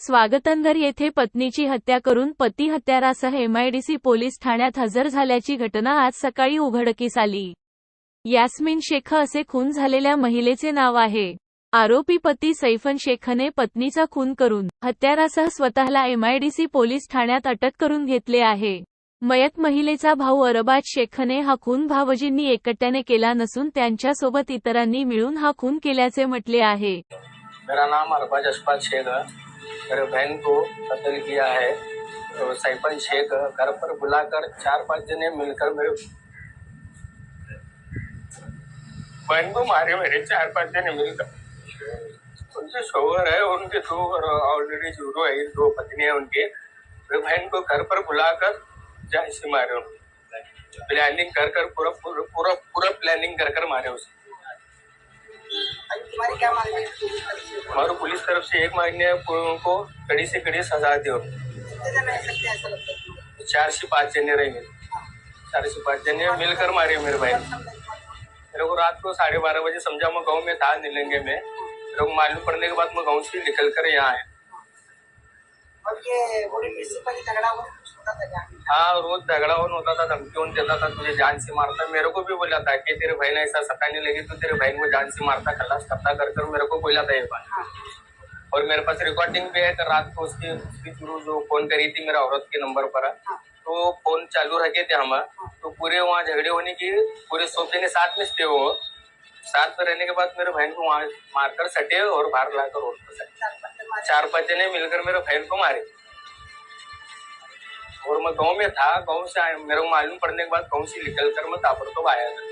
स्वागतनगर येथे पत्नीची हत्या करून पती हत्यारासह एमआयडीसी पोलीस ठाण्यात हजर झाल्याची घटना आज सकाळी उघडकीस आली. यास्मिन शेख असे खून झालेल्या महिलेचे नाव आहे. आरोपी पती सैफन शेखने पत्नीचा खून करून हत्यारासह स्वतःला एमआयडीसी पोलीस ठाण्यात अटक करून घेतले आहे. मयत महिलेचा भाऊ अरबाज शेखने हा खून भावजींनी एकट्याने केला नसून त्यांच्यासोबत इतरांनी मिळून हा खून केल्याचे म्हटले आहे. मेरा नाम अरबाज शेख मेरे बहन को कत्ल किया है। तो सैफन शेख घर पर बुलाकर चार पाँच जने मिलकर मेरे बहन को मारे, मेरे चार पाँच जने मिलकर। उनके शोहर है, उनके दो ऑलरेडी जूरो है, दो पत्नी है उनके। मेरे बहन को घर पर बुलाकर जान से मारे उन्होंने। प्लानिंग कर कर पूरा पूरा पूरा पूरा प्लानिंग कर कर मारे उसे। तुम्हारी क्या मांग है पुलिस तरफ़ से एक महीने को कड़ी से कड़ी सजा दो रह? चार से पाँच जने रहेंगे। चार से पाँच जने मिलकर मारे मेरे भाई। मेरे को रात को साढ़े बारह बजे समझा, मैं गाँव में था, नीलंगे में। मेरे को मालूम पड़ने के बाद मैं गाँव से निकल कर यहाँ आया। हाँ रोज झगड़ा वन होता था धमकी वन देता था तुझे जान से मारता मेरे को भी बोला था कि तेरे भाई ने ऐसा सताने लगी तो तेरे भाई को जान से मारता खलास करता कर कर मेरे को बोला था ये बात हाँ। और मेरे पास रिकॉर्डिंग भी है कि रात को उसकी उसकी शुरू जो फ़ोन करी थी मेरा औरत के नंबर पर हाँ। तो फ़ोन चालू रखे थे हम तो पूरे वहाँ झगड़े होने की पूरे सोच जने साथ में थे वो साथ में रहने के बाद मेरे बहन को वहाँ मारकर सटे और बाहर लाकर रोड पर सटे चार मारे जने मिलकर मेरे बहन को मारे। और मैं गाँव में था, गाँव से मेरे को मालूम पढ़ने के बाद गाँव से निकल कर मैं तापर तो आया था।